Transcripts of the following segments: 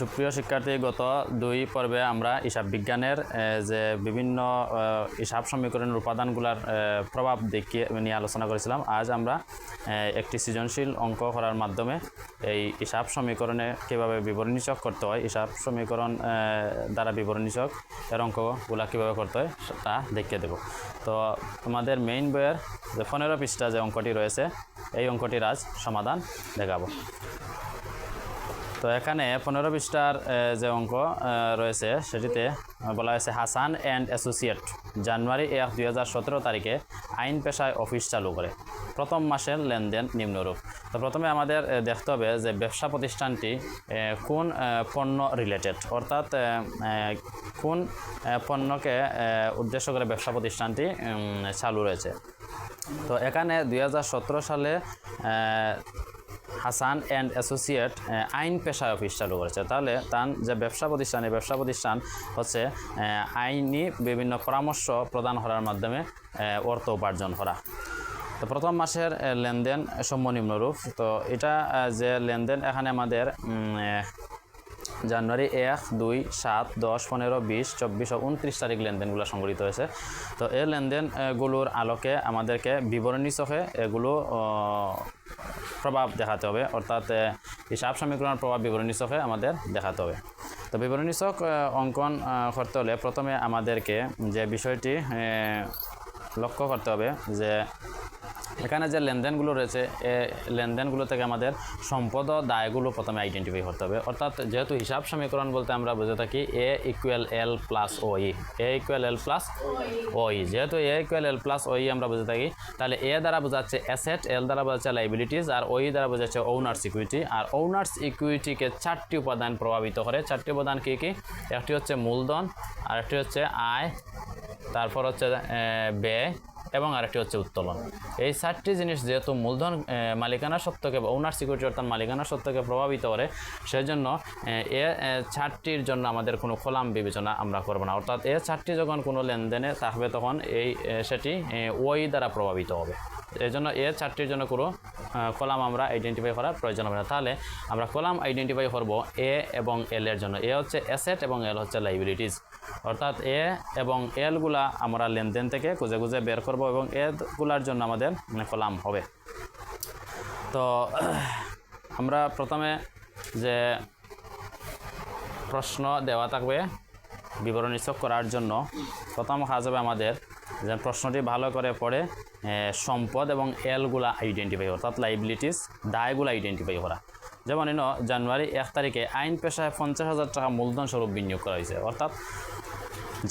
সুপ্রিয় শিক্ষার্থী, গত দুই পর্বে আমরা হিসাব বিজ্ঞানের যে বিভিন্ন হিসাব সমীকরণের উপাদানগুলার প্রভাব দেখিয়ে নিয়ে আলোচনা করেছিলাম। আজ আমরা একটি সৃজনশীল অঙ্ক করার মাধ্যমে এই হিসাব সমীকরণে কীভাবে বিবরণীচক করতে হয়, হিসাব সমীকরণ দ্বারা বিবরণীচক এর অঙ্কগুলো কীভাবে করতে হয়, তা দেখিয়ে দেব। তো তোমাদের মেইন বইয়ের যে পনেরো পৃষ্ঠা যে অঙ্কটি রয়েছে, এই অঙ্কটির আজ সমাধান দেখাবো। তো এখানে পনেরো বিশটার যে অঙ্ক রয়েছে, সেটিতে বলা হয়েছে হাসান অ্যান্ড অ্যাসোসিয়েট জানুয়ারি এক দুই তারিখে আইন পেশায় অফিস চালু করে। প্রথম মাসের লেনদেন নিম্নরূপ। তো প্রথমে আমাদের দেখতে হবে যে ব্যবসা প্রতিষ্ঠানটি কোন পণ্য রিলেটেড অর্থাৎ কোন পণ্যকে উদ্দেশ্য করে ব্যবসা প্রতিষ্ঠানটি চালু রয়েছে। তো এখানে দু হাজার সতেরো সালে হাসান অ্যান্ড অ্যাসোসিয়েট আইন পেশায় অফিস চালু করেছে। তাহলে তার যে ব্যবসা প্রতিষ্ঠান, এই ব্যবসা প্রতিষ্ঠান হচ্ছে আইনি বিভিন্ন পরামর্শ প্রদান করার মাধ্যমে অর্থ উপার্জন করা। তো প্রথম মাসের লেনদেন সম্মনিম্নরূপ তো এটা যে লেনদেন এখানে আমাদের জানুয়ারি এক, দুই, সাত, দশ, পনেরো, বিশ, চব্বিশ ও উনত্রিশ তারিখ লেনদেনগুলো সংগঠিত হয়েছে। তো এই লেনদেনগুলোর আলোকে আমাদেরকে বিবরণী চোখে এগুলো প্রভাব দেখাতে হবে, অর্থাৎ হিসাব সমীকরণের প্রভাব বিবরণী চকে আমাদের দেখাতে হবে। তো বিবরণী চক অঙ্কন করতে হলে প্রথমে আমাদেরকে যে বিষয়টি লক্ষ্য করতে হবে যে এখানে যে লেনদেনগুলো রয়েছে, এ লেনদেনগুলো থেকে আমাদের সম্পদ ও দায়গুলো প্রথমে আইডেন্টিফাই করতে হবে। অর্থাৎ যেহেতু হিসাব সমীকরণ বলতে আমরা বুঝে থাকি এ ইকুয়াল এল প্লাস ওই এ ইকুয়াল এল প্লাস ওই যেহেতু এ ইকুয়াল এল প্লাস ওই আমরা বুঝে থাকি, তাহলে এ দ্বারা বোঝাচ্ছে অ্যাসেট এল দ্বারা বোঝাচ্ছে লাইবিলিটিস আর ওই দ্বারা বোঝাচ্ছে ওনার্স ইকুইটি আর ওনার্স ইকুইটিকে চারটি উপাদান প্রভাবিত করে। চারটি উপাদান কী কী? একটি হচ্ছে মূলধন, আর একটি হচ্ছে আয়, তারপর হচ্ছে ব্যয়। এবং আরেকটি হচ্ছে উত্তোলন। এই চারটি জিনিস যেহেতু মূলধন মালিকানা সত্ত্বকে বা ওনার সিকিউরিটি অর্থাৎ মালিকানা সত্ত্বকে প্রভাবিত করে, সেজন্য জন্য এ চারটির জন্য আমাদের কোনো খোলাম বিবেচনা আমরা করব না। অর্থাৎ এ চারটি যখন কোনো লেনদেনে থাকবে, তখন এই সেটি ওই দ্বারা প্রভাবিত হবে। এই জন্য এ চারটির জন্য কোনো কলাম আমরা আইডেন্টিফাই করার প্রয়োজন হবে না। তাহলে আমরা কলাম আইডেন্টিফাই করব এ এবং এল এর জন্য। এ হচ্ছে অ্যাসেট এবং এল হচ্ছে লাইবিলিটিস অর্থাৎ এ এবং এলগুলা আমরা লেনদেন থেকে খুঁজে খুঁজে বের করব এবং এগুলার জন্য আমাদের কলাম হবে। তো, আমরা প্রথমে যে প্রশ্ন দেওয়া থাকবে বিবরণী চোখ করার জন্য, প্রথম কাজ হবে আমাদের যে প্রশ্নটি ভালো করে পড়ে সম্পদ এবং এলগুলা আইডেন্টিফাই অর্থাৎ লাইবিলিটিস দায়গুলো আইডেন্টিফাই করা। যেমন জানুয়ারি এক তারিখে আইন পেশায় পঞ্চাশ হাজার টাকা মূলধন স্বরূপ বিনিয়োগ করা হয়েছে, অর্থাৎ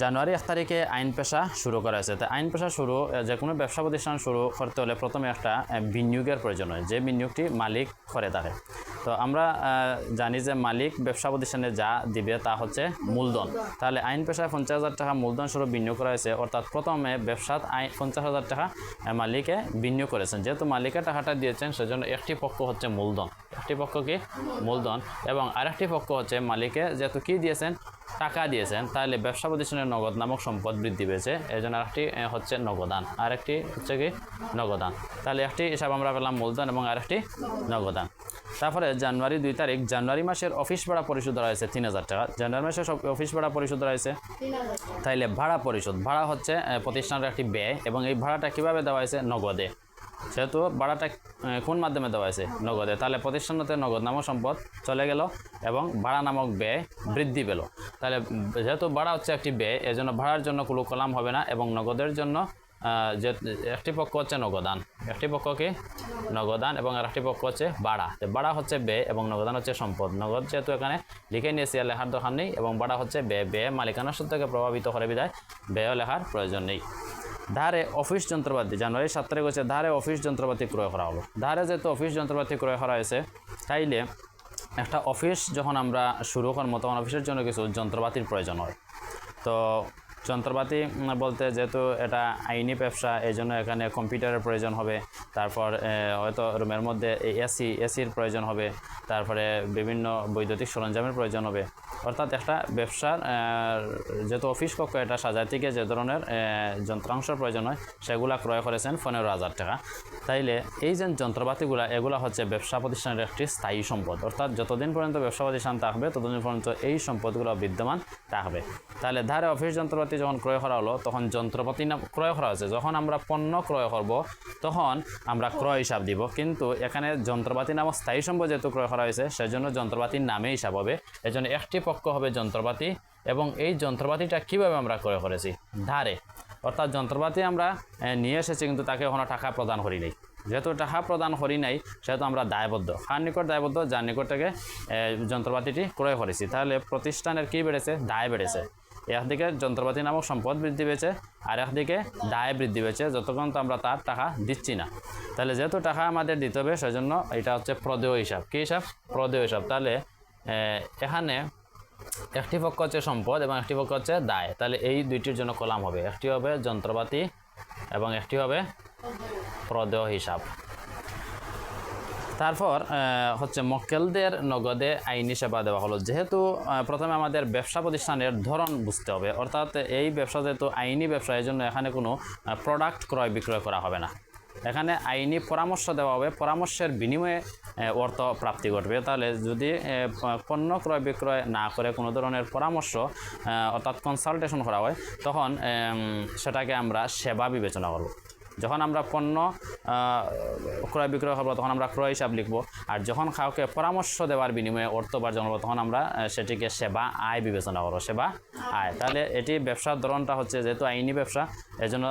জানুয়ারি এক তারিখে আইন পেশা শুরু করা হয়েছে। তো আইন পেশা শুরু যে কোনো ব্যবসা প্রতিষ্ঠান শুরু করতে হলে প্রথমে একটা বিনিয়োগের প্রয়োজন হয়, যে বিনিয়োগটি মালিক করে থাকে তো আমরা জানি যে মালিক ব্যবসা প্রতিষ্ঠানে যা দিবে তা হচ্ছে মূলধন। তাহলে আইন পেশায় পঞ্চাশ হাজার টাকা মূলধন স্বরূপ বিনিয়োগ করা হয়েছে, অর্থাৎ প্রথমে ব্যবসাত আইন পঞ্চাশ হাজার টাকা মালিকে বিনিয়োগ করেছেন। যেহেতু মালিকের টাকাটা দিয়েছেন, সেজন্য একটি পক্ষ হচ্ছে মূলধন। একটি পক্ষ কি? মূলধন। এবং আরেকটি পক্ষ হচ্ছে মালিকে, যেহেতু কি দিয়েছেন? টাকা দিয়েছেন তাহলে ব্যবসা প্রতিষ্ঠানের নগদ নামক সম্পদ বৃদ্ধি পেয়েছে। এই জন্য আরেকটি হচ্ছে নগদান। আরেকটি হচ্ছে কি? নগদান। তাহলে একটি হিসাব আমরা পেলাম মূলধন এবং আরেকটি নগদান। তারপরে জানুয়ারি দুই তারিখ জানুয়ারি মাসের অফিস ভাড়া পরিশোধ হয়েছে তিন হাজার টাকা। জানুয়ারি মাসের সব অফিস ভাড়া পরিশোধ হয়েছে। তাইলে ভাড়া পরিশোধ। ভাড়া হচ্ছে প্রতিষ্ঠানের একটি ব্যয় এবং এই ভাড়াটা কীভাবে দেওয়া হয়েছে? নগদে। সেহেতু ভাড়াটা কোন মাধ্যমে দেওয়া হয়েছে? নগদে। তাহলে প্রতিষ্ঠানতে নগদ নামক সম্পদ চলে গেল এবং ভাড়া নামক ব্যয় বৃদ্ধি পেল। তাহলে যেহেতু ভাড়া হচ্ছে একটি ব্যয়, এজন্য ভাড়ার জন্য কোনো কলাম হবে না এবং নগদের জন্য যে, একটি পক্ষ হচ্ছে নগদান। একটি পক্ষ কি নগদান এবং আরেকটি পক্ষ হচ্ছে তো ভাড়া হচ্ছে ব্যয় এবং নগদান হচ্ছে সম্পদ। নগদ যেহেতু এখানে লিখে নিয়েছি, আর লেখার দোকান নেই এবং ভাড়া হচ্ছে ব্যয়। ব্যয় মালিকানা সত্ত্বকে প্রভাবিত করে বিদায় ব্যয় লেখার প্রয়োজন নেই। ধারে অফিস যন্ত্রপাতি জানুয়ারি সাত তারিখ হচ্ছে ধারে অফিস যন্ত্রপাতি ক্রয় করা হলো ধারে যেহেতু অফিস যন্ত্রপাতি ক্রয় করা হয়েছে তাইলে একটা অফিস যখন আমরা শুরু করব, তখন অফিসের জন্য কিছু যন্ত্রপাতির প্রয়োজন হয়। তো যন্ত্রপাতি বলতে যেহেতু এটা আইনি ব্যবসা এই জন্য এখানে কম্পিউটারের প্রয়োজন হবে। তারপর হয়তো রুমের মধ্যে এসি, এসির প্রয়োজন হবে। তারপরে বিভিন্ন বৈদ্যুতিক সরঞ্জামের প্রয়োজন হবে। অর্থাৎ একটা ব্যবসার যেহেতু অফিস কক্ষ এটা সাজাতে গিয়ে যে ধরনের যন্ত্রাংশের প্রয়োজন হয়, সেগুলা ক্রয় করেছেন পনেরো হাজার টাকা। তাইলে এই যে যন্ত্রপাতিগুলো, এগুলো হচ্ছে ব্যবসা প্রতিষ্ঠানের একটি স্থায়ী সম্পদ। অর্থাৎ যতদিন পর্যন্ত ব্যবসা প্রতিষ্ঠান থাকবে, ততদিন পর্যন্ত এই সম্পদগুলো বিদ্যমান থাকবে। তাহলে ধারে অফিস যন্ত্রপাতি যখন ক্রয় করা হলো, তখন যন্ত্রপাতি নাম ক্রয় করা হয়েছে। যখন আমরা পণ্য ক্রয় করব, তখন আমরা ক্রয় হিসাব দিব। কিন্তু এখানে যন্ত্রপাতি নামক স্থায়ী সম্পদ যেহেতু ক্রয় করা হয়েছে, সেজন্য যন্ত্রপাতির নামে হিসাব হবে। এজন্য একটি পক্ষ হবে যন্ত্রপাতি এবং এই যন্ত্রপাতিটা কীভাবে আমরা ক্রয় করেছি? ধারে। অর্থাৎ যন্ত্রপাতি আমরা নিয়ে এসেছি, কিন্তু তাকে কোনো টাকা প্রদান করি নাই। যেহেতু টাকা প্রদান করি নাই, সেহেতু আমরা দায়বদ্ধ। কার নিকট দায়বদ্ধ? যার নিকট থেকে যন্ত্রপাতিটি ক্রয় করেছি। তাহলে প্রতিষ্ঠানের কী বেড়েছে? দায় বেড়েছে। একদিকে যন্ত্রপাতি নামক সম্পদ বৃদ্ধি পেয়েছে, আর একদিকে দায় বৃদ্ধি পেয়েছে। যতক্ষণ তো আমরা তার টাকা দিচ্ছি না। তাহলে যেহেতু টাকা আমাদের দিতে হবে, সেজন্য এটা হচ্ছে প্রদেয় হিসাব। কী হিসাব? প্রদেয় হিসাব। তাহলে এখানে একটি পক্ষ হচ্ছে সম্পদ এবং একটি পক্ষ হচ্ছে দায়। তাহলে এই দুইটির জন্য কলাম হবে। একটি হবে যন্ত্রপাতি এবং একটি হবে প্রদেয় হিসাব। তারপর হচ্ছে মক্কেলদের নগদে আইনি সেবা দেওয়া হলো। যেহেতু প্রথমে আমাদের ব্যবসা প্রতিষ্ঠানের ধরন বুঝতে হবে, অর্থাৎ এই ব্যবসা যেহেতু আইনি ব্যবসা, এই জন্য এখানে কোনো প্রোডাক্ট ক্রয় বিক্রয় করা হবে না। এখানে আইনি পরামর্শ দেওয়া হবে, পরামর্শের বিনিময়ে অর্থ প্রাপ্তি ঘটবে। তাহলে যদি পণ্য ক্রয় বিক্রয় না করে কোনো ধরনের পরামর্শ অর্থাৎ কনসালটেশন করা হয়, তখন সেটাকে আমরা সেবা বিবেচনা করব। যখন আমরা পণ্য ক্রয় বিক্রয় করব তখন আমরা ক্রয় হিসাব লিখব। আর যখন কাউকে পরামর্শ দেওয়ার বিনিময়ে অর্থ উপার্জন করব তখন আমরা সেটিকে সেবা আয় বিবেচনা করব, সেবা আয়। তাহলে এটি ব্যবসার ধরনটা হচ্ছে যেহেতু আইনি ব্যবসা, এজন্য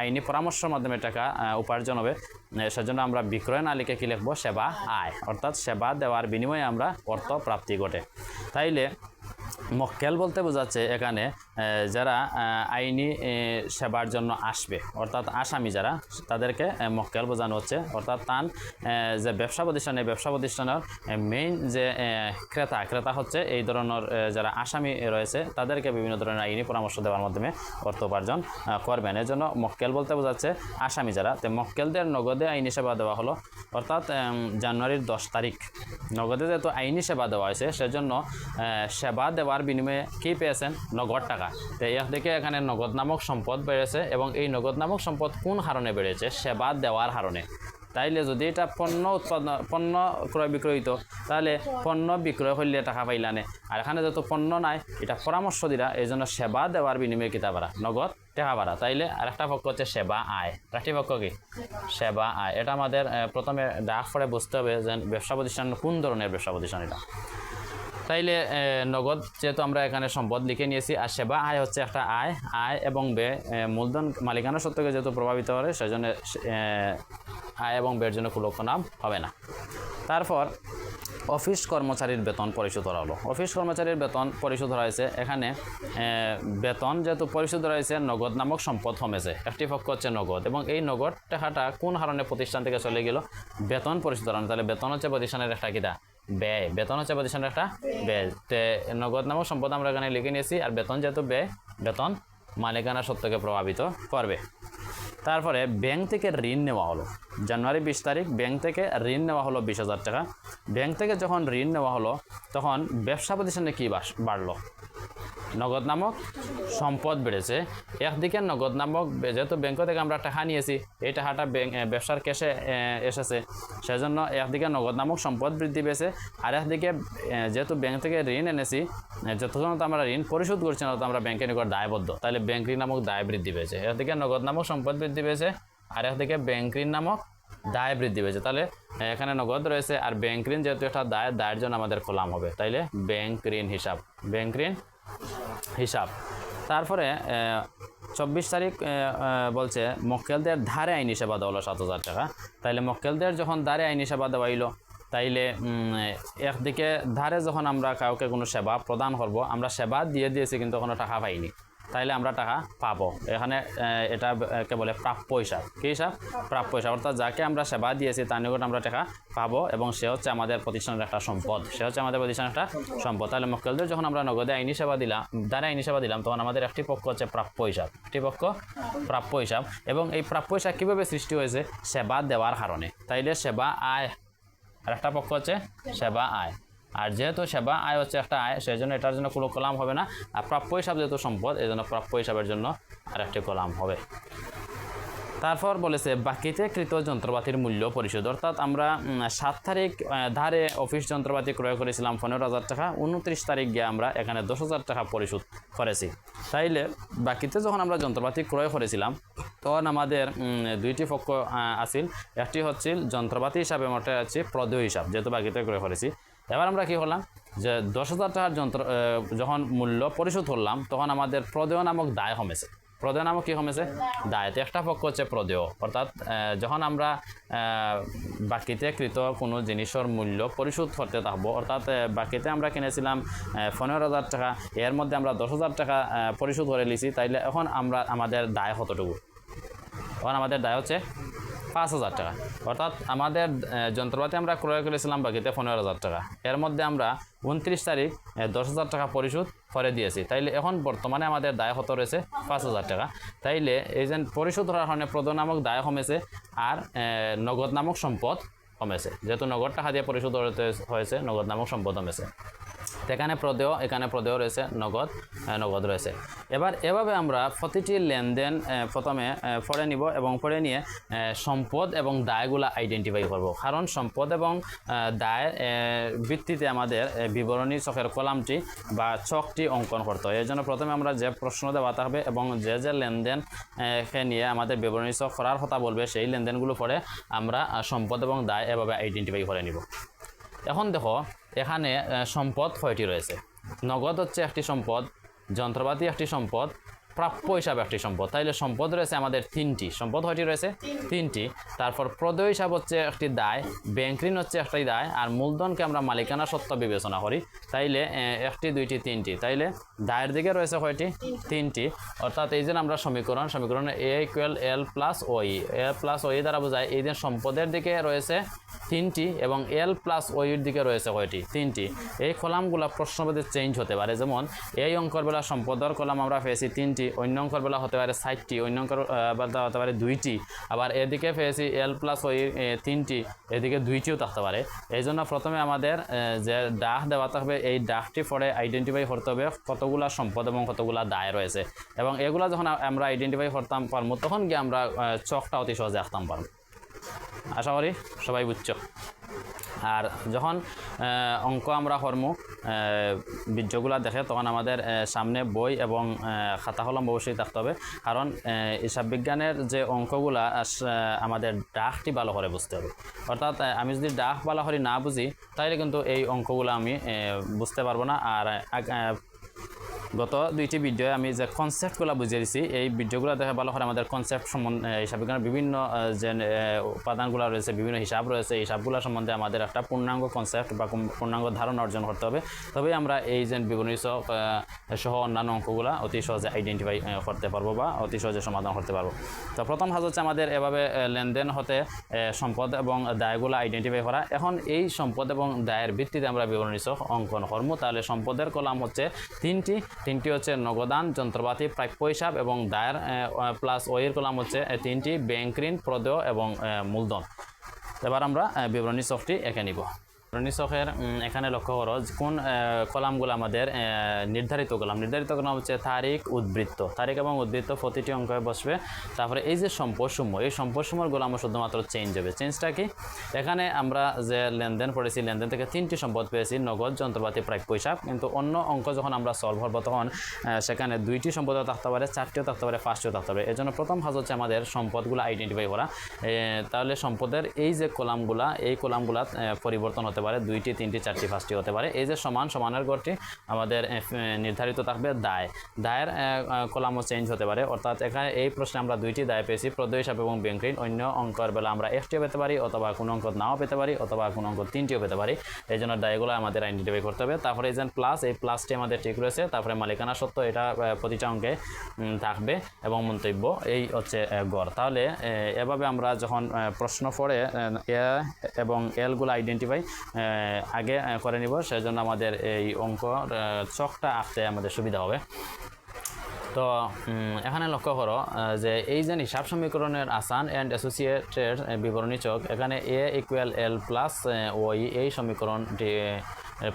আইনি পরামর্শের মাধ্যমে টাকা উপার্জন হবে। সেজন্য আমরা বিক্রয় না লিখে কী লিখব? সেবা আয়। অর্থাৎ সেবা দেওয়ার বিনিময়ে আমরা অর্থ প্রাপ্তি ঘটে। তাইলে মক্কেল বলতে বোঝাচ্ছে এখানে যারা আইনি সেবার জন্য আসবে। অর্থাৎ আসামি যারা, তাদেরকে মক্কেল বোঝানো হচ্ছে। অর্থাৎ তান যে ব্যবসা প্রতিষ্ঠান ব্যবসা প্রতিষ্ঠানের মেইন যে ক্রেতা ক্রেতা হচ্ছে এই ধরনের যারা আসামি রয়েছে, তাদেরকে বিভিন্ন ধরনের আইনি পরামর্শ দেওয়ার মাধ্যমে অর্থ উপার্জন করবেন করবেন। জন্য মক্কেল বলতে বোঝাচ্ছে আসামি যারা। তো মক্কেলদের নগদে আইনি সেবা দেওয়া হলো। অর্থাৎ জানুয়ারির দশ তারিখ। নগদে যেহেতু আইনি সেবা দেওয়া হয়েছে, সেজন্য সেবা দেওয়ার বিনিময়ে কি পেয়েছেন নগদ টাকা। তো এর থেকে এখানে নগদ নামক সম্পদ বেড়েছে এবং এই নগদ নামক সম্পদ কোন হারণে বেড়েছে সেবা দেওয়ার হারণে তাইলে যদি এটা পণ্য উৎপাদন, পণ্য ক্রয় বিক্রয় হইতো তাহলে পণ্য বিক্রয় করলে টাকা পাইলানে আর এখানে যত পণ্য নাই, এটা পরামর্শ দিলা, এই জন্য সেবা দেওয়ার বিনিময়ে কিতা পারা নগদ টাকা পারা তাইলে আর একটা পক্ষ হচ্ছে সেবা আয়। আরেকটি পক্ষ কি? সেবা আয়। এটা আমাদের প্রথমে ডাক পরে বুঝতে হবে যে ব্যবসা প্রতিষ্ঠান কোন ধরনের ব্যবসা প্রতিষ্ঠান এটা? তাইলে নগদ যেহেতু আমরা এখানে সম্পদ লিখে নিয়েছি, আর সেবা আয় হচ্ছে একটা আয় আয় এবং ব্যয়। মূলধন মালিকানা সত্যকে যেহেতু প্রভাবিত করে, সেজন্য আয় এবং ব্যয়ের জন্য কুলক্ষ নাম হবে না। তারপর, অফিস কর্মচারীর বেতন পরিশোধ করা হলো। অফিস কর্মচারীর বেতন পরিশোধ করা হয়েছে। এখানে বেতন যেহেতু পরিশোধ রয়েছে নগদ নামক সম্পদ কমেছে। একটি পক্ষ হচ্ছে নগদ, এবং এই নগদ টাকাটা কোন হারণে প্রতিষ্ঠান থেকে চলে গেল? বেতন পরিশোধ করানো তাহলে বেতন হচ্ছে প্রতিষ্ঠানের একটা কিটা ব্যয়, বেতন হচ্ছে প্রতিষ্ঠানের একটা ব্যয়। তে নগদ নামক সম্পদ আমরা এখানে লিখে নিয়েছি, আর বেতন যেহেতু ব্যয়, বেতন মালিকানা সত্যকে প্রভাবিত করবে। তারপরে ব্যাংক থেকে ঋণ নেওয়া হলো। জানুয়ারি বিশ তারিখ ব্যাংক থেকে ঋণ নেওয়া হলো বিশ হাজার টাকা। ব্যাংক থেকে যখন ঋণ নেওয়া হলো, তখন ব্যবসা প্রতিষ্ঠানে কী বাড়লো? নগদ নামক সম্পদ বেড়েছে। একদিকে নগদ নামক যেহেতু ব্যাংক থেকে আমরা টাকা নিয়েছি, এই টাকাটা ব্যবসার ক্যাশে এসেছে। সেজন্য একদিকে নগদ নামক সম্পদ বৃদ্ধি পেয়েছে, আর একদিকে যেহেতু ব্যাংক থেকে ঋণ এনেছি যতক্ষণ আমরা ঋণ পরিশোধ করছি না, তো আমরা ব্যাংকের নিকট দায়বদ্ধ। তাহলে ব্যাংক ঋণ নামক দায় বৃদ্ধি পেয়েছে। একদিকে নগদ নামক সম্পদ বৃদ্ধি পেয়েছে, আর একদিকে ব্যাংক ঋণ নামক দায় বৃদ্ধি পেয়েছে। তাহলে এখানে নগদ রয়েছে, আর ব্যাংক ঋণ যেহেতু একটা দায়, দায়ের জন্য আমাদের কলাম হবে। তাইলে ব্যাংক ঋণ হিসাব ব্যাংক ঋণ হিসাব। তারপরে চব্বিশ তারিখ বলছে, মক্কেলদের ধারে আইনি সেবা দেওয়া হলো সাত হাজার টাকা। তাইলে মক্কেলদের যখন ধারে আইনি সেবা দেওয়া হইল, তাইলে একদিকে ধারে যখন আমরা কাউকে কোনো সেবা প্রদান করব, আমরা সেবা দিয়ে দিয়েছি কিন্তু কোনো টাকা পাইনি। তাইলে আমরা টাকা পাবো। এখানে আহ, এটা কে বলে প্রাপ্য হিসাব। কী হিসাব? প্রাপ্য হিসাব। অর্থাৎ যাকে আমরা সেবা দিয়েছি তার নিকট আমরা টাকা পাবো এবং সে হচ্ছে আমাদের প্রতিষ্ঠানের একটা সম্পদ। সে হচ্ছে আমাদের প্রতিষ্ঠানের একটা সম্পদ। তাহলে মক্কেলদের যখন আমরা নগদে আইনি সেবা দিলাম দ্বারা আইনি সেবা দিলাম তখন আমাদের একটি পক্ষ হচ্ছে প্রাপ্য হিসাব। একটি পক্ষ প্রাপ্য হিসাব। এবং এই প্রাপ্য হিসাব কীভাবে সৃষ্টি হয়েছে? সেবা দেওয়ার কারণে। তাইলে সেবা আয়। আর একটা পক্ষ হচ্ছে সেবা আয়। আর যেহেতু সেবা, আয় হচ্ছে একটা আয় সেই জন্য এটার জন্য কোনো কলাম হবে না। আর প্রাপ্য হিসাব যেহেতু সম্পদ এই জন্য প্রাপ্য হিসাবের জন্য আরেকটি কলাম হবে। তারপর বলেছে, বাকিতে কৃত যন্ত্রপাতির মূল্য পরিশোধ। অর্থাৎ আমরা সাত তারিখ ধারে অফিস যন্ত্রপাতি ক্রয় করেছিলাম পনেরো হাজার টাকা, উনত্রিশ তারিখ গিয়ে আমরা এখানে দশ হাজার টাকা পরিশোধ করেছি। তাইলে বাকিতে যখন আমরা যন্ত্রপাতি ক্রয় করেছিলাম, তখন আমাদের দুইটি পক্ষ আছিল। একটি হচ্ছিল যন্ত্রপাতি হিসাবে মোটে আছে প্রদেয় হিসাব, যেহেতু বাকিতে ক্রয় করেছি। এবার আমরা কি হলাম? যে দশ হাজার টাকার যন্ত্র যখন মূল্য পরিশোধ করলাম, তখন আমাদের প্রদেয় নামক দায় কমেছে প্রদেয় নামক কী কমেছে দায়তে একটা পক্ষ হচ্ছে প্রদেয়। অর্থাৎ যখন আমরা বাকিতে কৃত কোনো জিনিসের মূল্য পরিশোধ করতে থাকব, অর্থাৎ বাকিতে আমরা কিনেছিলাম পনেরো হাজার টাকা, এর মধ্যে আমরা দশ হাজার টাকা পরিশোধ করে নিয়েছি তাইলে এখন আমরা, আমাদের দায় কতটুকু? এখন আমাদের দায় হচ্ছে পাঁচ হাজার টাকা। অর্থাৎ আমাদের যন্ত্রপাতি আমরা ক্রয় করেছিলাম বাকিতে পনেরো হাজার টাকা। এর মধ্যে আমরা উনত্রিশ তারিখ দশ হাজার টাকা পরিশোধ করে দিয়েছি। তাইলে এখন বর্তমানে আমাদের দায় কত রয়েছে? পাঁচ হাজার টাকা। তাইলে এই যে পরিশোধ হওয়ার কারণে প্রদ নামক দায় কমেছে আর নগদ নামক সম্পদ কমেছে। যেহেতু নগদ টাকা দিয়ে পরিশোধ হয়েছে, নগদ নামক সম্পদ কমেছে। এখানে প্রদেয় এখানে প্রদেয় রয়েছে, নগদ নগদ রয়েছে। এবার এভাবে আমরা প্রতিটি লেনদেন প্রথমে পড়ে নিব এবং পড়ে নিয়ে সম্পদ এবং দায়গুলা আইডেন্টিফাই করব। কারণ সম্পদ এবং দায় ভিত্তিতে আমাদের বিবরণী চকের কলামটি বা চকটি অঙ্কন করতে হয়। এই জন্য প্রথমে আমরা যে প্রশ্ন দেওয়া থাকবে এবং যে যে লেনদেন নিয়ে আমাদের বিবরণী চক করার কথা বলবে, সেই লেনদেনগুলো পরে আমরা সম্পদ এবং দায় এভাবে আইডেন্টিফাই করে নিব। এখন দেখো এখানে সম্পদ কয়টি রয়েছে। নগদ হচ্ছে একটি সম্পদ যন্ত্রপাতি একটি সম্পদ প্রাপ্য হিসাবে একটি সম্পদ। তাইলে সম্পদ রয়েছে আমাদের তিনটি। সম্পদ হয়টি রয়েছে? তিনটি। তারপর প্রদেয় হিসাব হচ্ছে একটি দায়, ব্যাংক ঋণ হচ্ছে একটি দায়, আর মূলধনকে আমরা মালিকানা সত্ত্ব বিবেচনা করি। তাইলে একটি, দুইটি, তিনটি। তাইলে দায়ের দিকে রয়েছে কয়টি? তিনটি। অর্থাৎ এই যে আমরা সমীকরণ সমীকরণ এ ইকুয়াল এল প্লাস ওই এল প্লাস ওই দ্বারা বোঝায় এই যে সম্পদের দিকে রয়েছে তিনটি এবং এল প্লাস ওইয়ের দিকে রয়েছে কয়টি? তিনটি। এই কলামগুলো প্রশ্নবোধে চেঞ্জ হতে পারে। যেমন, এই অঙ্কর বেলা সম্পদের কলাম আমরা পেয়েছি তিনটি অন্য অঙ্কর বেলা হতে পারে ষাটটি, অন্য অঙ্কর বেলা হতে পারে দুইটি, আবার এদিকে পেয়েছি এল প্লাস ওই তিনটি, এদিকে দুইটিও থাকতে পারে। এই জন্য প্রথমে আমাদের যে ডাক দেওয়া থাকবে এই ডাকটি পরে আইডেন্টিফাই করতে হবে কতগুলা সম্পদ এবং কতগুলা দায় রয়েছে। এবং এগুলা যখন আমরা আইডেন্টিফাই করতাম পারব তখন গিয়ে আমরা চকটা অতি সহজে আঁকতাম পারব আশা করি সবাই বুঝছ। আর যখন অঙ্ক আমরা কর্ম বীর্যগুলা দেখে তখন আমাদের সামনে বই এবং খাতা কলম অবশ্যই থাকতে হবে। কারণ হিসাব বিজ্ঞানের যে অঙ্কগুলা আমাদের ডাকটি ভালো করে বুঝতে হবে। অর্থাৎ আমি যদি ডাক ভালো করে না বুঝি তাহলে কিন্তু এই অঙ্কগুলো আমি বুঝতে পারব না। আর গত দুইটি ভিডিওয়ে আমি যে কনসেপ্টগুলো বুঝিয়ে দিছি, এই ভিডিওগুলো দেখে ভালো করে আমাদের কনসেপ্ট সম্বন্ধে হিসাব বিভিন্ন যে উপাদানগুলো রয়েছে, বিভিন্ন হিসাব রয়েছে, এই হিসাবগুলো সম্বন্ধে আমাদের একটা পূর্ণাঙ্গ কনসেপ্ট বা পূর্ণাঙ্গ ধারণা অর্জন করতে হবে। তবে আমরা এই যে বিবরণী সহ অন্যান্য অঙ্কগুলো অতি সহজে আইডেন্টিফাই করতে পারব বা অতি সহজে সমাধান করতে পারব। তো প্রথম কাজ হচ্ছে আমাদের এভাবে লেনদেন হতে সম্পদ এবং দায়গুলো আইডেন্টিফাই করা। এখন এই সম্পদ এবং দায়ের ভিত্তিতে আমরা বিবরণী অঙ্কন করব। তাহলে সম্পদের কলাম হচ্ছে তিনটি তিনটি হচ্ছে নগদান, যন্ত্রপাতি প্রাপ্য হিসাব এবং দায়ের প্লাস ওয়ের কলাম হচ্ছে তিনটি, ব্যাংক ঋণ, প্রদেয় এবং মূলধন। এবার আমরা বিবরণী সফটটি এঁকে নিব। চকের এখানে লক্ষ্য করো কোন কলামগুলো আমাদের নির্ধারিত কলাম। নির্ধারিত কলাম হচ্ছে তারিখ, উদ্বৃত্ত। তারিখ এবং উদ্বৃত্ত প্রতিটি অঙ্কে বসবে। তারপরে এই যে সম্পদসমূহ, এই সম্পদসমূহের গোলাম শুধুমাত্র চেঞ্জ হবে। চেঞ্জটা কি? এখানে আমরা যে লেনদেন পড়েছি, লেনদেন থেকে তিনটি সম্পদ পেয়েছি, নগদ, যন্ত্রপাতি প্রাপ্য হিসাব কিন্তু অন্য অঙ্ক যখন আমরা সলভ করব তখন সেখানে দুইটি সম্পদও থাকতে পারে, চারটিও থাকতে পারে, পাঁচটিও থাকতে পারে। জন্য প্রথম কাজ হচ্ছে আমাদের সম্পদগুলো আইডেন্টিফাই করা। তাহলে সম্পদের এই যে কলামগুলা, এই কলামগুলা পরিবর্তন হতে পারে, দুইটি, তিনটি, চারটি, পাঁচটি হতে পারে। এই যে সমান, সমানের গড়টি আমাদের নির্ধারিত থাকবে দায়। দায়ের কলামও চেঞ্জ হতে পারে। অর্থাৎ এখানে এই প্রশ্নে আমরা দুইটি দায় পেয়েছি, প্রদেয় হিসাব এবং ব্যাংক ঋণ অন্য অঙ্কের বেলা আমরা একটিও পেতে পারি অথবা কোনো অঙ্ক নাও পেতে পারি অথবা কোনো অঙ্ক তিনটিও পেতে পারি। এই জন্য দায়গুলো আমাদের আইডেন্টিফাই করতে হবে। তারপরে এই যে প্লাস এই প্লাসটি আমাদের ঠিক রয়েছে। তারপরে মালিকানা সত্ত্ব এটা প্রতিটা অঙ্কে থাকবে এবং মন্তব্য এই হচ্ছে গড়। তাহলে এভাবে আমরা যখন প্রশ্ন পড়ে, এ এবং এলগুলো আইডেন্টিফাই আগে করে নিব, সেজন্য আমাদের এই অঙ্ক চকটা আঁকতে আমাদের সুবিধা হবে। তো এখানে লক্ষ্য করো যে এই যে হিসাব সমীকরণের আসান অ্যান্ড অ্যাসোসিয়েটেড বিবরণী চক, এখানে এ ইকুয়াল এল প্লাস ওই এই সমীকরণটি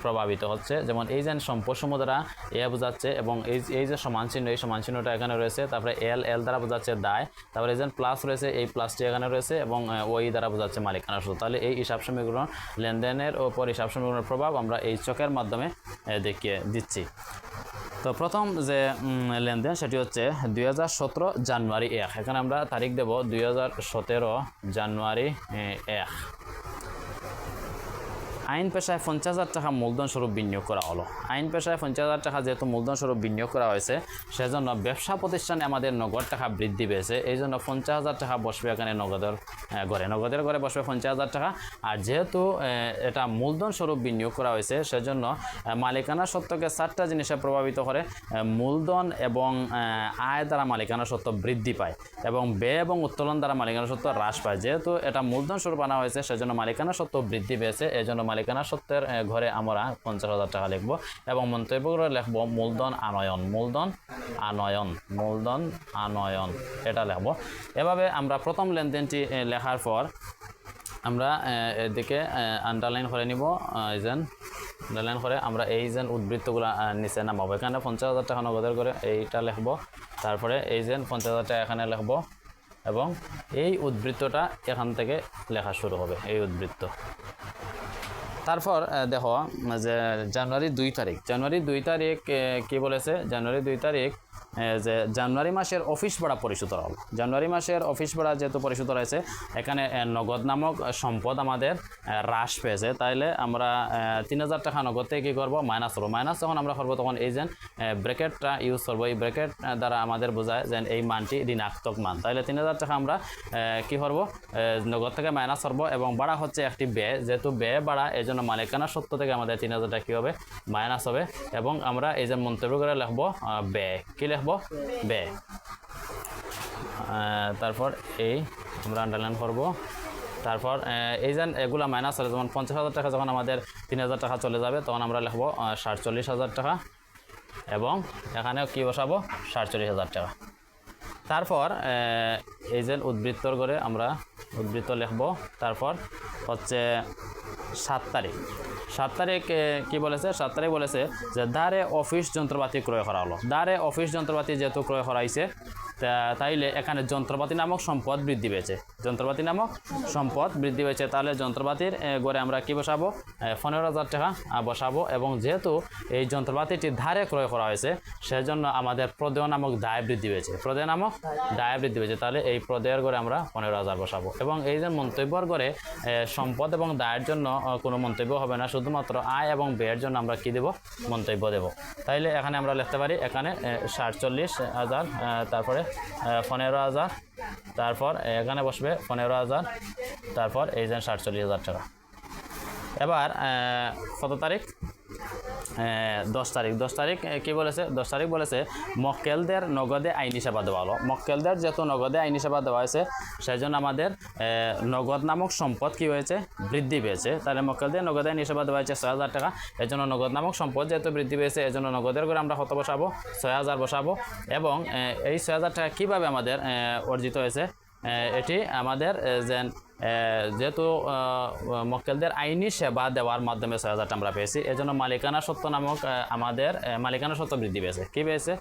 প্রভাবিত হচ্ছে। যেমন এই যে সম্পদসমূহ দ্বারা এ বোঝাচ্ছে এবং এই এই যে সমান চিহ্ন, এই সমান চিহ্নটা এখানে রয়েছে। তারপরে এল এল দ্বারা বোঝাচ্ছে দায়। তারপরে এই যে প্লাস রয়েছে, এই প্লাসটি এখানে রয়েছে এবং ওই দ্বারা বোঝাচ্ছে মালিকানা সূত্র তাহলে এই হিসাব সমীকরণ লেনদেনের ওপর হিসাব সমীকরণের প্রভাব আমরা এই চকের মাধ্যমে দেখিয়ে দিচ্ছি। তো প্রথম যে লেনদেন সেটি হচ্ছে দুই হাজার সতেরো জানুয়ারি এক। এখানে আমরা তারিখ দেব দুই হাজার সতেরো জানুয়ারি এক। আইন পেশায় পঞ্চাশ হাজার টাকা মূলধন স্বরূপ বিনিয়োগ করা হলো। আইন পেশায় পঞ্চাশ হাজার টাকা যেহেতু মূলধন স্বরূপ বিনিয়োগ করা হয়েছে, সেজন্য ব্যবসা প্রতিষ্ঠানে আমাদের নগদ টাকা বৃদ্ধি পেয়েছে। এই জন্য পঞ্চাশ হাজার টাকা বসবে এখানে নগদের ঘরে। নগদের ঘরে বসবে পঞ্চাশ হাজার টাকা। আর যেহেতু এটা মূলধন স্বরূপ বিনিয়োগ করা হয়েছে, সেজন্য মালিকানা সত্ত্বকে চারটা জিনিসে প্রভাবিত করে মূলধন এবং আয় দ্বারা মালিকানা সত্ত্ব বৃদ্ধি পায় এবং ব্যয় এবং উত্তোলন দ্বারা মালিকানা সত্ত্ব হ্রাস পায়। যেহেতু এটা মূলধন স্বরূপ আনা হয়েছে, সেজন্য মালিকানা সত্ত্ব বৃদ্ধি পেয়েছে এই জন্য মালিকানা সত্ত্বের ঘরে আমরা পঞ্চাশ হাজার টাকা লিখব এবং মন্তব্য করে লিখব মূলধন আনয়ন মূলধন আনয়ন মূলধন আনয়ন, এটা লিখব। এভাবে আমরা প্রথম লেনদেনটি লেখার পর আমরা এদিকে আন্ডারলাইন করে নিব যেন আন্ডারলাইন করে আমরা এই যেন উদ্বৃত্তগুলো নিচে নামাবো। এখানে পঞ্চাশ হাজার টাকা নগদের করে এইটা লিখব, তারপরে এই যেন পঞ্চাশ হাজার টাকা এখানে লিখব এবং এই উদ্বৃত্তটা এখান থেকে লেখা শুরু হবে, এই উদ্বৃত্ত। তারপর দেখো যে জানুয়ারি দুই তারিখ জানুয়ারি দুই তারিখ কী বলেছে? জানুয়ারি দুই তারিখ যে জানুয়ারি মাসের অফিস ভাড়া পরিশোধ হল। জানুয়ারি মাসের অফিস ভাড়া যেহেতু পরিশোধ হয়েছে এখানে নগদ নামক সম্পদ আমাদের হ্রাস পেয়েছে। তাইলে আমরা তিন হাজার টাকা নগদ থেকে কী করব? মাইনাস করব। মাইনাস যখন আমরা করব, তখন এই যে ব্র্যাকেটটা ইউজ করব। এই ব্র্যাকেট দ্বারা আমাদের বোঝায় যে এই মানটি ঋণাত্মক মান। তাইলে তিন হাজার টাকা আমরা কি করব? নগদ থেকে মাইনাস করব এবং বাড়া হচ্ছে একটি ব্যয়। যেহেতু ব্যয় বাড়া এই জন্য মালিকানা সত্য থেকে আমাদের তিন হাজার টাকা কী হবে? মাইনাস হবে এবং আমরা এই যে মন্তব্য করে লিখব ব্যয়। কী লিখব? ব্যয় বে। তারপর এই আমরা আন্ডারলাইন করব। তারপর এই যে এগুলো মাইনাস হলে যেমন পঞ্চাশ হাজার টাকা যখন আমাদের তিন হাজার টাকা চলে যাবে তখন আমরা লিখব সাতচল্লিশ হাজার টাকা। এবং এখানেও কী বসাবো? সাতচল্লিশ হাজার টাকা। তারপর এই যে উদ্বৃত্তর করে আমরা উদ্বৃত্ত লিখব। তারপর হচ্ছে সাত তারিখ। সাত তারিখ কি বলেছে? সাত তারিখ বলেছে যে, দ্বারে অফিস যন্ত্রপাতি ক্রয় করা হলো। দ্বারে অফিস যন্ত্রপাতি যেহেতু ক্রয় করা হয়েছে তা- তাইলে এখানে যন্ত্রপাতি নামক সম্পদ বৃদ্ধি পেয়েছে। যন্ত্রপাতি নামক সম্পদ বৃদ্ধি পেয়েছে। তাহলে যন্ত্রপাতির গড়ে আমরা কি বসাবো? পনেরো হাজার টাকা বসাবো। এবং যেহেতু এই যন্ত্রপাতিটি ধারে ক্রয় করা হয়েছে, সেজন্য আমাদের প্রদেয় নামক দায় বৃদ্ধি পেয়েছে। প্রদেয় নামক দায় বৃদ্ধি পেয়েছে। তাহলে এই প্রদেয়ের গড়ে আমরা পনেরো হাজার বসাবো। এবং এই যে মন্তব্যর গড়ে সম্পদ এবং দায়ের জন্য কোনো মন্তব্য হবে না। শুধুমাত্র আয় এবং ব্যয়ের জন্য আমরা কি দেব? মন্তব্য দেব। তাইলে এখানে আমরা লিখতে পারি, এখানে সাতচল্লিশ হাজার তারপরে পনেরো হাজার। তারপর এখানে বসবে পনেরো হাজার। তারপর এই যে সাতচল্লিশ হাজার টাকা। এবার কত তারিখ? দশ তারিখ দশ তারিখ কি বলেছে? দশ তারিখ বলেছে মক্কেলদের নগদে আইনি সেবা দেওয়া হলো। মক্কেলদের যেহেতু নগদে আইনি সেবা দেওয়া হয়েছে সেই জন্য আমাদের নগদ নামক সম্পদ কি হয়েছে? বৃদ্ধি পেয়েছে। তাহলে মক্কেলদের নগদে আইনি সেবা দেওয়া হয়েছে ছয় হাজার টাকা। এই জন্য নগদ নামক সম্পদ যেহেতু বৃদ্ধি পেয়েছে এই জন্য নগদের করে আমরা কত বসাবো? ছয় হাজার বসাবো। এবং এই ছয় হাজার টাকা কীভাবে আমাদের অর্জিত হয়েছে? এটি আমাদের আহ, যেহেতু মক্কেলদের আইনি সেবা দেওয়ার মাধ্যমে ছয় হাজার আমরা পেয়েছি, এজন্য মালিকানা সত্ত্ব নামক আমাদের মালিকানা সত্ত্ব বৃদ্ধি পেয়েছে। কী পেয়েছে?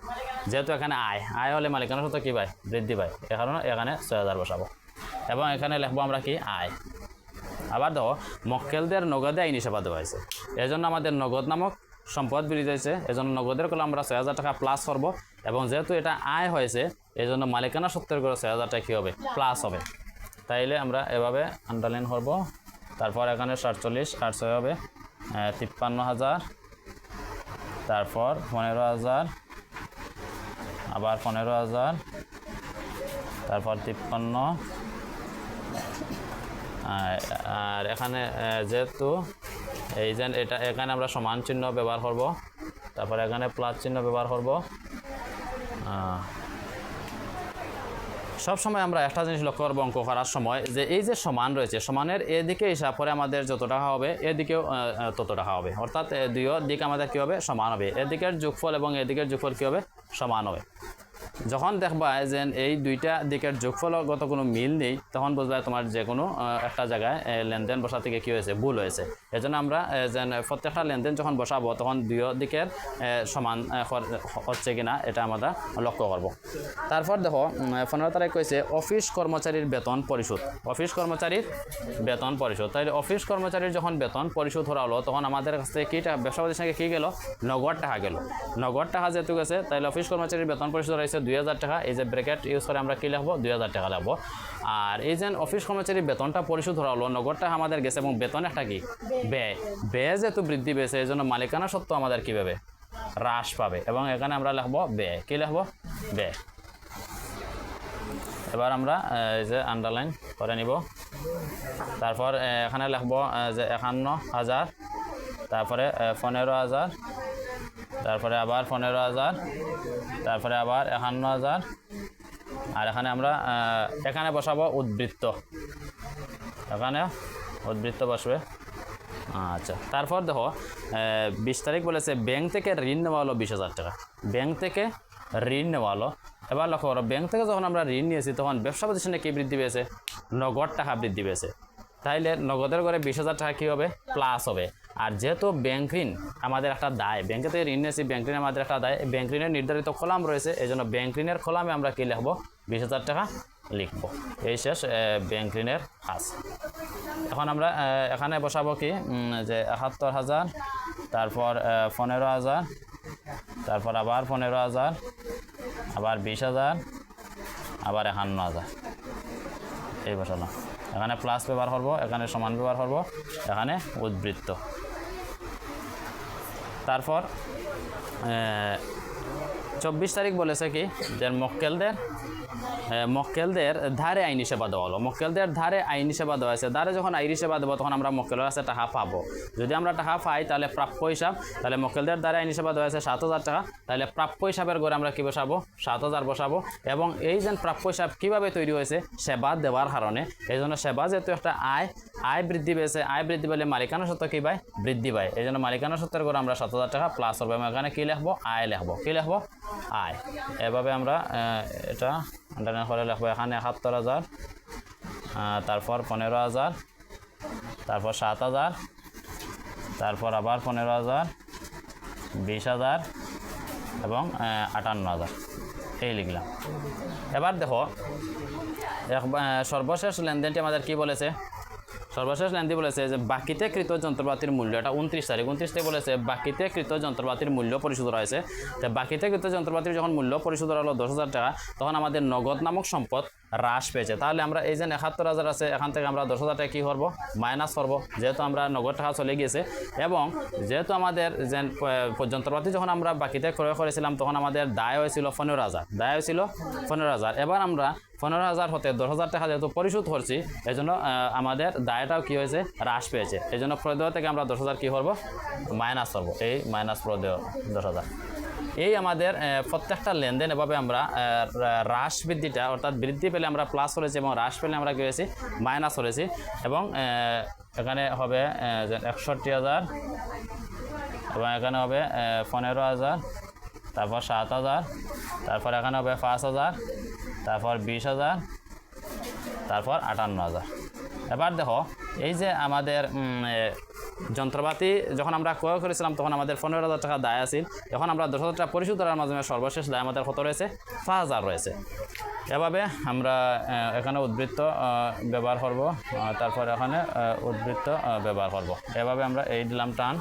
যেহেতু এখানে আয় আয় হলে মালিকানা সত্ত্ব কী পায়? বৃদ্ধি পায়। এ কারণে এখানে ছয় হাজার বসাবো। এবং এখানে লিখব আমরা কি? আয়। আবার দেখো, মক্কেলদের নগদে আইনি সেবা দেওয়া হয়েছে। এজন্য আমাদের নগদ নামক সম্পদ বৃদ্ধি হয়েছে। এজন্য নগদের করলে আমরা ছয় হাজার টাকা প্লাস করব। এবং যেহেতু এটা আয় হয়েছে এই জন্য মালিকানা সত্ত্বের করে ছয় হাজার টাকা কী হবে? প্লাস হবে। তাইলে আমরা এভাবে আন্ডারলাইন করব। তারপর এখানে সাতচল্লিশ আর ছয় হবে তিপ্পান্ন হাজার। তারপর পনেরো হাজার। আবার পনেরো হাজার। তারপর তিপ্পান্ন। আর- এখানে যেহেতু এই যে এটা, এখানে আমরা সমান চিহ্ন ব্যবহার করব। তারপর এখানে প্লাস চিহ্ন ব্যবহার করব। সবসময় আমরা একটা জিনিস লক্ষ্য করব অঙ্ক করার সময়, যে এই যে সমান রয়েছে, সমানের এদিকে হিসাব করে আমাদের যত টাকা হবে, এদিকেও তত টাকা হবে। অর্থাৎ দুইও দিক আমাদের কী হবে? সমান হবে। এদিকের যোগফল এবং এদিকের যোগফল কী হবে? সমান হবে। যখন দেখবা যে এই দুইটা দিকের যোগফলগত কোনো মিল নেই, তখন বুঝবা তোমার যে কোনো একটা জায়গায় লেনদেন বসা থেকে কী হয়েছে? ভুল হয়েছে। এজন্য আমরা যেন প্রত্যেকটা লেনদেন যখন বসাবো, তখন দুই দিকের সমান হচ্ছে কিনা এটা আমরা লক্ষ্য করব। তারপর দেখো পনেরো তারিখ কইছে, অফিস কর্মচারীর বেতন পরিশোধ। অফিস কর্মচারীর বেতন পরিশোধ। তাহলে অফিস কর্মচারীর যখন বেতন পরিশোধ করা হলো, তখন আমাদের কাছ থেকে কী ব্যবসা প্রতিষ্ঠানকে কী গেল? নগদ টাকা গেল। নগদ টাকা যেহেতু গেছে তাহলে অফিস কর্মচারীর বেতন পরিশোধ রয়েছে দুই হাজার টাকা। এই যে ব্র্যাকেট ইউজ করে আমরা কী লিখব? দুই হাজার টাকা লিখব। আর এই যে অফিস কর্মচারী বেতনটা পরিশোধ করা হলো নগদ টাকা আমাদের গেছে এবং বেতন একটা কি? ব্যয়। ব্যয় যেহেতু বৃদ্ধি পেয়েছে, এই জন্য মালিকানা সত্ত্বেও আমাদের কী পাবে? হ্রাস পাবে। এবং এখানে আমরা লিখব ব্যয়। কী লিখব? ব্যয়। এবার আমরা এই যে আন্ডারলাইন করে নিব। তারপর এখানে লিখব যে একান্ন হাজার, তারপরে পনেরো হাজার তারপরে আবার পনেরো হাজার, তারপরে আবার একান্ন হাজার। আর এখানে আমরা এখানে বসাবো উদ্বৃত্ত। এখানে উদ্বৃত্ত বসবে। আচ্ছা তারপর দেখো বিশ তারিখ বলেছে, ব্যাংক থেকে ঋণ নেওয়া হলো বিশ হাজার টাকা। ব্যাংক থেকে ঋণ নেওয়া হলো। এবার লক্ষ্য করো, ব্যাংক থেকে যখন আমরা ঋণ নিয়েছি, তখন ব্যবসা প্রতিষ্ঠানে কী বৃদ্ধি পেয়েছে? নগদ টাকা বৃদ্ধি পেয়েছে। তাইলে নগদের করে বিশ হাজার টাকা কী হবে প্লাস হবে। আর যেহেতু ব্যাংক ঋণ আমাদের একটা দায় ব্যাংকে থেকে ঋণ নিয়েছি ব্যাংক ঋণ আমাদের একটা দায়। ব্যাংক ঋণের নির্ধারিত কলাম রয়েছে এই জন্য ব্যাংক ঋণের কলামে আমরা কী লিখব? বিশ হাজার টাকা লিখব। এই শেষ ব্যাংক ঋণের কাজ। এখন আমরা এখানে বসাবো কি? যে একাত্তর হাজার, তারপর পনেরো হাজার, তারপর আবার পনেরো হাজার, আবার বিশ হাজার, আবার একান্ন হাজার। এই বসালাম। এখানে প্লাস ব্যবহার করব এখানে সমান ব্যবহার করব এখানে উদ্বৃত্ত। তারপর চব্বিশ তারিখ বলেছে কি যে মক্কেলদের মক্কেলদের ধারে আইনি সেবা দেওয়া হলো। মক্কেলদের ধারে আইনি সেবা দেওয়া আছে ধারে যখন আইনি সেবা দেবো, তখন আমরা মক্কেলের কাছে টাকা পাবো। যদি আমরা টাকা পাই, তাহলে প্রাপ্য হিসাব, তাহলে মক্কেলদের ধারে আইনি সেবা দেওয়া আছে সাত হাজার টাকা, তাহলে প্রাপ্য হিসাবের করে আমরা কী বসাবো? সাত হাজার বসাবো। এবং এই যে প্রাপ্য হিসাব কীভাবে তৈরি হয়েছে? সেবা দেওয়ার কারণে। এই জন্য সেবা যেহেতু একটা আয় আয় বৃদ্ধি পেয়েছে। আয় বৃদ্ধি পেলে মালিকানা সত্ত্ব কী পায়? বৃদ্ধি পায়। এই জন্য মালিকানা সত্ত্বের করে আমরা সাত হাজার টাকা প্লাস হবে এবং এখানে কী লিখব? আয় লিখব। কী লিখব? আয়। এভাবে আমরা এটা আন্ডারলাইন করে লিখব। এখানে একাত্তর হাজার তারপর পনেরো হাজার, তারপর সাত হাজার, তারপর আবার পনেরো হাজার, বিশ হাজার এবং আটান্ন হাজার। এই লিখলাম। এবার দেখো সর্বশেষ লেনদেনটি আমাদের কি বলেছে? সর্বশেষ লেনদেন বলেছে যে, বাকিতে কৃত যন্ত্রপাতির মূল্য এটা উনত্রিশ তারিখ উনত্রিশ তারিখ বলেছে, বাকিতে কৃত যন্ত্রপাতির মূল্য পরিশোধ রয়েছে তো বাকিতে কৃত যন্ত্রপাতির যখন মূল্য পরিশোধ হলো দশ হাজার টাকা, তখন আমাদের নগদ নামক সম্পদ হ্রাস পেয়েছে। তাহলে আমরা এই যে একাত্তর হাজার আছে, এখান থেকে আমরা দশ হাজার কী করব? মাইনাস করব, যেহেতু আমরা নগদ টাকা চলে গিয়েছে। এবং যেহেতু আমাদের যে যন্ত্রপাতি যখন আমরা বাকিতে ক্রয় করেছিলাম, তখন আমাদের দায় হয়েছিল পনেরো হাজার। দায় হয়েছিল পনেরো হাজার। এবার আমরা পনেরো হাজার হতে দশ হাজার টাকা যেহেতু পরিশোধ করছি এই জন্য আমাদের দায়টাও কী হয়েছে? হ্রাস পেয়েছে। এই জন্য প্রদেয় থেকে আমরা দশ হাজার কী করব? মাইনাস করব। এই মাইনাস প্রদেয় দশ হাজার। এই আমাদের প্রত্যেকটা লেনদেন এভাবে আমরা হ্রাস বৃদ্ধিটা, অর্থাৎ বৃদ্ধি পেলে আমরা প্লাস করেছি এবং হ্রাস পেলে আমরা কী হয়েছি মাইনাস করেছি। এবং এখানে হবে একষট্টি হাজার, এবং এখানে হবে পনেরো হাজার, তারপর সাত হাজার, তারপর এখানে হবে পাঁচ হাজার, তারপর বিশ হাজার, তারপর আটান্ন হাজার। এবার দেখো এই যে আমাদের যন্ত্রপাতি যখন আমরা ক্রয় করেছিলাম, তখন আমাদের পনেরো হাজার টাকা দায় আছে এখন আমরা দশ হাজার টাকা পরিশোধ করার মাধ্যমে সর্বশেষ দায় আমাদের কত রয়েছে? পাঁচ হাজার রয়েছে। এভাবে আমরা এখানে উদ্বৃত্ত ব্যবহার করব তারপর এখানে উদ্বৃত্ত ব্যবহার করব। এভাবে আমরা এই দিলাম টান।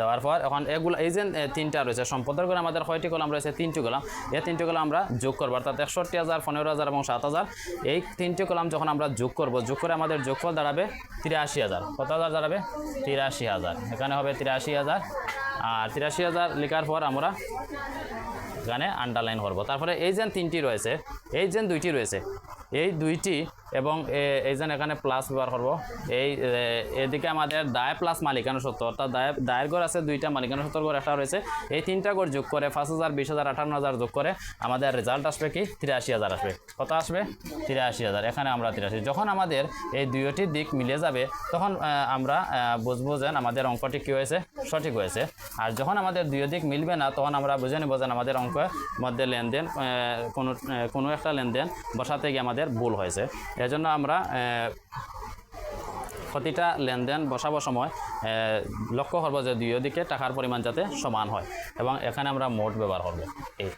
দেওয়ার পর এখন এগুলো এই যে তিনটা রয়েছে, সম্পদের করে আমাদের কয়টি কলাম রয়েছে? তিনটি কলাম। এই তিনটি কলাম আমরা যোগ করব, অর্থাৎ একষট্টি হাজার, পনেরো হাজার এবং সাত হাজার। এই তিনটি কলাম যখন আমরা যোগ করব, যোগ করে আমাদের যোগফল দাঁড়াবে তিরাশি হাজার। কত হাজার দাঁড়াবে? তিরাশি হাজার। এখানে হবে তিরাশি হাজার। আর তিরাশি হাজার লেখার পর আমরা এখানে আন্ডারলাইন করব। তারপরে এই যে তিনটি রয়েছে, এই যে দুইটি রয়েছে, এই দুইটি এবং এই যে এখানে প্লাস ব্যবহার করব। এই এদিকে আমাদের দায় প্লাস মালিকানা সত্য, অর্থাৎ দায়, দায়ের ঘর আছে দুইটা, মালিকানা সত্তর ঘর একটা রয়েছে। এই তিনটা ঘর যোগ করে পাঁচ হাজার, বিশ হাজার, আঠান্ন হাজার যোগ করে আমাদের রেজাল্ট আসবে কি? তিরাশি হাজার আসবে। কত আসবে? তিরাশি হাজার। এখানে আমরা তিরাশি। যখন আমাদের এই দুইটি দিক মিলে যাবে, তখন আমরা বুঝব যে আমাদের অঙ্কটি কী হয়েছে? সঠিক হয়েছে। আর যখন আমাদের দুই দিক মিলবে না, তখন আমরা বুঝে নেব যে আমাদের অঙ্কের মধ্যে লেনদেন কোনো কোনো একটা লেনদেন বসাতে গিয়ে আমাদের ভুল হয়েছে। এজন্য আমরা প্রতিটা লেনদেন বসাবার সময় লক্ষ্য করব যে দুই দিকে টাকার পরিমাণ যাতে সমান হয় এবং এখানে আমরা মোট ব্যবহার করব। এই।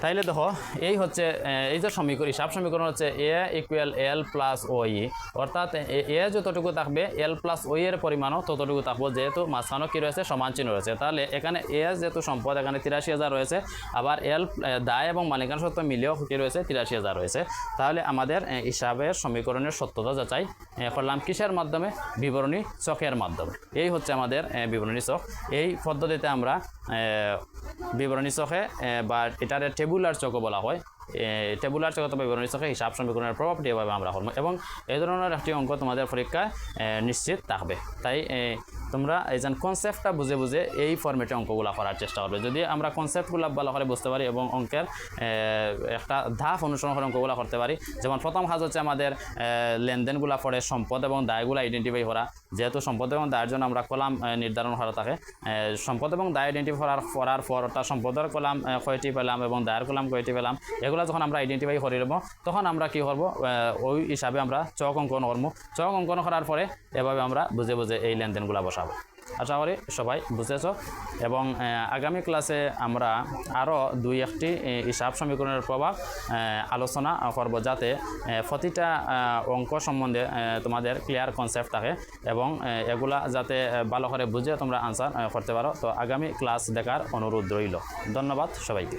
তাইলে দেখো, এই হচ্ছে এই যে সমীকরণ হিসাব সমীকরণ হচ্ছে এ ইকুয়াল এল প্লাস ও ই অর্থাৎ, এ- যতটুকু থাকবে এল প্লাস ও এর পরিমাণও ততটুকু থাকব, যেহেতু মাঝখানেও কী রয়েছে, সমান চিহ্ন রয়েছে। তাহলে এখানে এ যেহেতু সম্পদ, এখানে তিরাশি হাজার রয়েছে, আবার এল দায় এবং মালিকানা সত্ত্ব মিলেও কী রয়েছে, তিরাশি হাজার রয়েছে। তাহলে আমাদের হিসাবের সমীকরণের সত্যতা যাচাই করলাম কিসের মাধ্যমে? বিবরণী চকের মাধ্যমে। এই হচ্ছে আমাদের বিবরণী চক এই পদ্ধতিতে আমরা বিবরণী চকে বা এটার টেবুলার চকও বলা হয়। টেবুলার চক অথবা বিবরণী চকে হিসাব সমীকরণের প্রভাবটি এভাবে আমরা করব এবং এই ধরনের একটি অঙ্ক তোমাদের পরীক্ষায় নিশ্চিত থাকবে। তাই তোমরা এই যে কনসেপ্টটা বুঝে বুঝে এই ফর্মেটে অঙ্কগুলো করার চেষ্টা করবে যদি আমরা কনসেপ্টগুলো ভালো করে বুঝতে পারি এবং অঙ্কের একটা ধাপ অনুসরণ করে অঙ্কগুলো করতে পারি, যেমন প্রথম কাজ হচ্ছে আমাদের লেনদেনগুলো পড়ে সম্পদ এবং দায়গুলো আইডেন্টিফাই করা যেহেতু সম্পদ এবং দায়ের জন্য আমরা কলাম নির্ধারণ করা থাকে সম্পদ এবং দায় আইডেন্টিফাই করার করার পর অর্থাৎ সম্পদের কলাম কয়টি পেলাম এবং দায়ের কলাম কয়টি পেলাম, এগুলো যখন আমরা আইডেন্টিফাই করে নেব, তখন আমরা কি করব ওই হিসাবে আমরা চক অঙ্কন করব। চক অঙ্কন করার পরে এভাবে আমরা বুঝে বুঝে এই লেনদেনগুলো বসাবো। আশা করি সবাই বুঝেছ। এবং আগামী ক্লাসে আমরা আরও দুই একটি হিসাব সমীকরণের প্রভাব আলোচনা করব যাতে প্রতিটা অঙ্ক সম্বন্ধে তোমাদের ক্লিয়ার কনসেপ্ট থাকে এবং এগুলা যাতে ভালো করে বুঝে তোমরা আনসার করতে পারো। তো আগামী ক্লাস দেখার অনুরোধ রইল। ধন্যবাদ সবাইকে।